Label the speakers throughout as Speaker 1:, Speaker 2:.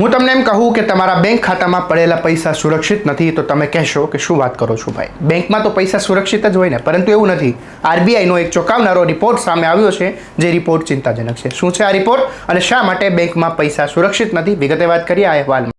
Speaker 1: હું તમને એમ કહું કે તમારા બેંક ખાતામાં પડેલા પૈસા સુરક્ષિત નથી, તો તમે કહેશો કે શું વાત કરો છો ભાઈ? બેંકમાં તો પૈસા સુરક્ષિત જ હોય ને, પરંતુ એવું નથી. આરબીઆઈનો એક ચોંકાવનારો રિપોર્ટ સામે આવ્યો છે, જે રિપોર્ટ ચિંતાજનક છે. શું છે આ રિપોર્ટ અને શા માટે બેંકમાં પૈસા સુરક્ષિત નથી? વિગતે વાત કરીએ આ અહેવાલમાં.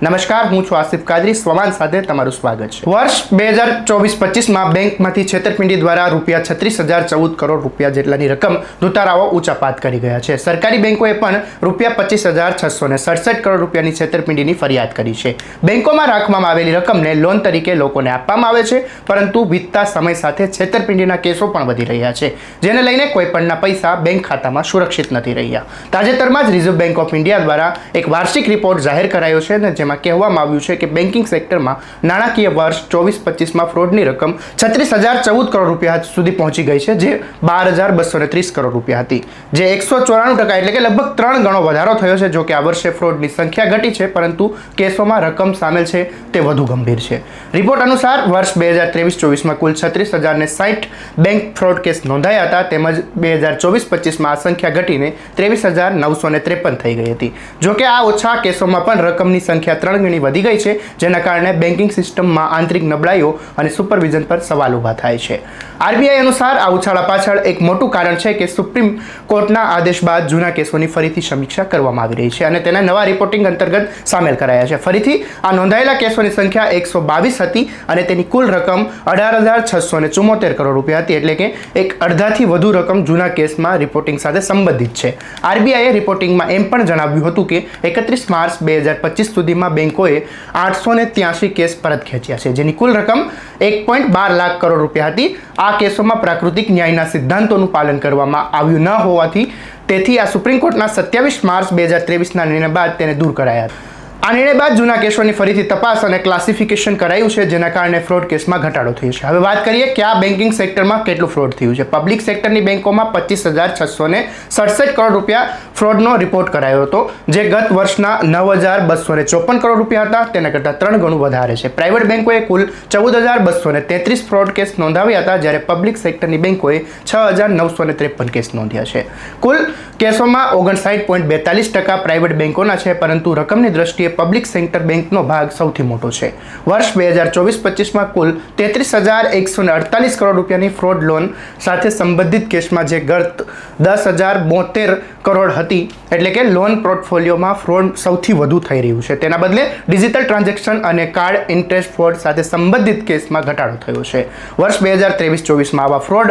Speaker 1: નમસ્કાર, હું છું આસિફ કાદરી. સ્વમાન સાથે તમારું સ્વાગત છે. વર્ષ બે હજાર ચોવીસ પચીસમાં બેંકમાંથી છેતરપિંડી દ્વારા રૂપિયા છત્રીસ હજાર ચૌદ કરોડ રૂપિયા જેટલાની રકમ દુતારાઓ ઊંચાપાત કરી ગયા છે. સરકારી બેંકોએ પણ રૂપિયા પચીસ હજાર છસો ને સડસઠ કરોડ રૂપિયાની છેતરપિંડીની ફરિયાદ કરી છે. બેંકોમાં રાખવામાં આવેલી રકમને લોન તરીકે લોકોને આપવામાં આવે છે, પરંતુ વીતતા સમય સાથે છેતરપિંડીના કેસો પણ વધી રહ્યા છે. જેને લઈને કોઈપણના પૈસા બેંક ખાતામાં સુરક્ષિત નથી રહ્યા. તાજેતરમાં જ રિઝર્વ બેંક ઓફ ઇન્ડિયા દ્વારા એક વાર્ષિક રિપોર્ટ જાહેર કરાયો છે અને જેમાં કહેવામાં આવ્યું છે કે બેન્કિંગ સેક્ટરમાં નાણાકીય વર્ષ ચોવીસ પચીસમાં ફ્રોડની રકમ છત્રીસ હજાર ચૌદ કરોડ રૂપિયા સુધી પહોંચી ગઈ છે, જે બાર હજાર બસો ત્રીસ કરોડ રૂપિયા હતી. જે એકસો ચોરાણું ટકા એટલે કે લગભગ ત્રણ ગણો વધારો થયો છે, જો કે આ વર્ષે ફ્રોડની સંખ્યા ઘટી છે, પરંતુ કેસોમાં રકમ સામેલ છે તે વધુ ગંભીર છે. રિપોર્ટ અનુસાર વર્ષ બે હજાર ત્રેવીસ ચોવીસમાં કુલ છત્રીસ હજાર ને સાઠ બેંક ફ્રોડ કેસ નોંધાયા હતા, તેમજ બે હજાર ચોવીસ પચીસમાં આ સંખ્યા ઘટીને ત્રેવીસ હજાર નવસો ને ત્રેપન થઈ ગઈ હતી. જો કે આ ઓછા કેસોમાં પણ રકમની સંખ્યા ત્રણ ગણી વધી ગઈ છે, જેના કારણે બેન્કિંગ સિસ્ટમમાં આંતરિક નબળાઈઓ અને સુપરવિઝન પર સવાલ ઊભા થાય છે. આરબીઆઈ અનુસાર આ ઉછાળા પાછળ એક મોટું કારણ છે કે સુપ્રીમ કોર્ટના આદેશ બાદ જૂના કેસોની ફરીથી સમીક્ષા કરવામાં આવી રહી છે અને તેના નવા રિપોર્ટિંગ અંતર્ગત સામેલ કરાયા છે. ફરીથી આ નોંધાયેલા કેસોની સંખ્યા એકસો બાવીસ હતી અને તેની કુલ રકમ અઢાર હજાર છસો ને ચુમ્મોતેર કરોડ રૂપિયા હતી એટલે કે એક અડધાથી વધુ રકમ જૂના કેસમાં રિપોર્ટિંગ સાથે સંબંધિત છે. આરબીઆઈએ રિપોર્ટિંગમાં એમ પણ જણાવ્યું હતું કે એકત્રીસ માર્ચ બે હજાર પચીસ સુધીમાં બેંકોએ આઠસો ને ત્યાસી કેસ પરત ખેંચ્યા છે, જેની કુલ રકમ એક પોઈન્ટ બાર લાખ કરોડ રૂપિયા હતી. આ કેસોમાં પ્રાકૃતિક ન્યાયના સિદ્ધાંતોનું પાલન કરવામાં આવ્યું ન હોવાથી તેથી આ સુપ્રીમ કોર્ટના સત્યાવીસ માર્ચ બે હજાર ત્રેવીસના નિર્ણય બાદ તેને દૂર કરાયા આ નિર્ણય બાદ જૂના કેસોની ફરીથી તપાસ અને ક્લાસિફિકેશન કરાયું છે, જેના કારણે ફ્રોડ કેસમાં ઘટાડો થયો છે. હવે વાત કરીએ કે આ બેન્કિંગ સેક્ટરમાં કેટલું ફ્રોડ થયું છે. પબ્લિક સેક્ટરની બેન્કોમાં પચીસ હજાર છસો ને સડસઠ કરોડ રૂપિયા ફ્રોડનો રિપોર્ટ કરાયો હતો, જે ગત વર્ષના નવ હજાર બસો ને ચોપન કરોડ રૂપિયા હતા. તેના કરતાં ત્રણ ગણું વધારે છે. પ્રાઇવેટ બેન્કોએ કુલ ચૌદ હજાર બસો ને તેત્રીસ ફ્રોડ કેસ નોંધાવ્યા હતા, જ્યારે પબ્લિક સેક્ટરની બેન્કોએ છ હજાર નવસો ને ત્રેપન કેસ નોંધ્યા છે. કુલ કેસોમાં ઓગણસાઠ પોઈન્ટ બેતાલીસ ટકા પ્રાઇવેટ બેન્કોના છે, પરંતુ રકમની દ્રષ્ટિએ પબ્લિક સેક્ટર બેંકનો ભાગ સૌથી મોટો છે. વર્ષ બે હજાર ચોવીસ પચીસમાં કુલ તેત્રીસ હજાર એકસો ને અડતાલીસ કરોડ રૂપિયાની ફ્રોડ લોન સાથે સંબંધિત કેસમાં જે ગત દસ હજાર બોતેર કરોડ હતી, એટલે કે લોન પોર્ટફોલિયોમાં ફ્રોડ સૌથી વધુ થઈ રહ્યું છે. તેના બદલે ડિજિટલ ટ્રાન્ઝેક્શન અને કાર્ડ ઇન્ટરેસ્ટ ફ્રોડ સાથે સંબંધિત કેસમાં ઘટાડો થયો છે. વર્ષ બે હજાર ત્રેવીસ ચોવીસમાં આવા ફ્રોડ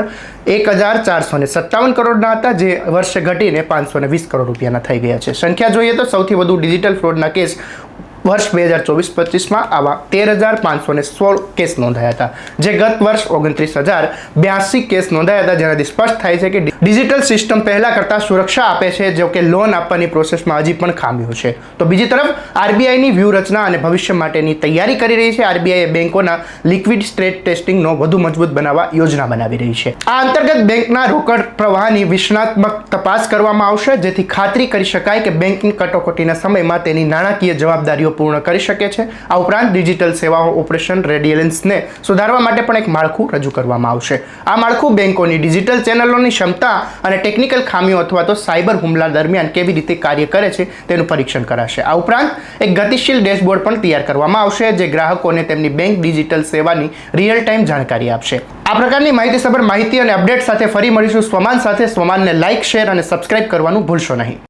Speaker 1: એક હજાર ચારસો ને સત્તાવન કરોડના હતા, જે વર્ષે ઘટીને પાંચસો વીસ કરોડ રૂપિયાના થઈ ગયા છે. સંખ્યા જોઈએ તો સૌથી વધુ ડિજિટલ ફ્રોડના કેસ વર્ષ બે હજાર ચોવીસ પચીસમાં આવા તેર હજાર પાંચસો ને સોળ કેસ નોંધાયા હતા. જે ગત વર્ષ ઓગણત્રીસ હજાર બ્યાસી કેસ નોંધાયા હતા, જેનાથી સ્પષ્ટ થાય છે કે ડિજિટલ સિસ્ટમ પહેલાં કરતાં સુરક્ષા આપે છે, જો કે લોન આપવાની પ્રોસેસમાં હજી પણ ખામીઓ છે. તો બીજી તરફ, આરબીઆઈની વ્યૂહરચના અને ભવિષ્ય માટેની તૈયારી કરી રહી છે. આરબીઆઈએ બેંકોના લિક્વિડ સ્ટ્રેટ ટેસ્ટિંગનો વધુ મજબૂત બનાવવા યોજના બનાવી રહી છે. આ અંતર્ગત બેંકના રોકડ પ્રવાહની વિશ્લેષણાત્મક તપાસ કરવામાં આવશે, જેથી ખાતરી કરી શકાય કે બેંકની કટોકટીના સમયમાં તેની નાણાકીય જવાબદારીઓ પૂર્ણ કરી શકે છે. આ ઉપરાંત ડિજિટલ સેવાઓ ઓપરેશન રેડિયલન્સને સુધારવા માટે પણ એક માળખું રજૂ કરવામાં આવશે. આ માળખું બેંકોની ડિજિટલ ચેનલોની ક્ષમતા અને ટેકનિકલ ખામીઓ અથવા તો સાયબર હુમલા દરમિયાન કેવી રીતે કાર્ય કરે છે તેનું પરીક્ષણ કરાશે. આ ઉપરાંત એક ગતિશીલ ડેશબોર્ડ પણ તૈયાર કરવામાં આવશે જે ગ્રાહકોને તેમની બેંક ડિજિટલ સેવાની રિયલ ટાઈમ જાણકારી આપશે. આ પ્રકારની માહિતીસભર માહિતી અને અપડેટ સાથે ફરી મળીશું. સ્વમાન સાથે સ્વમાનને લાઇક શેર અને સબસ્ક્રાઇબ કરવાનું ભૂલશો નહીં.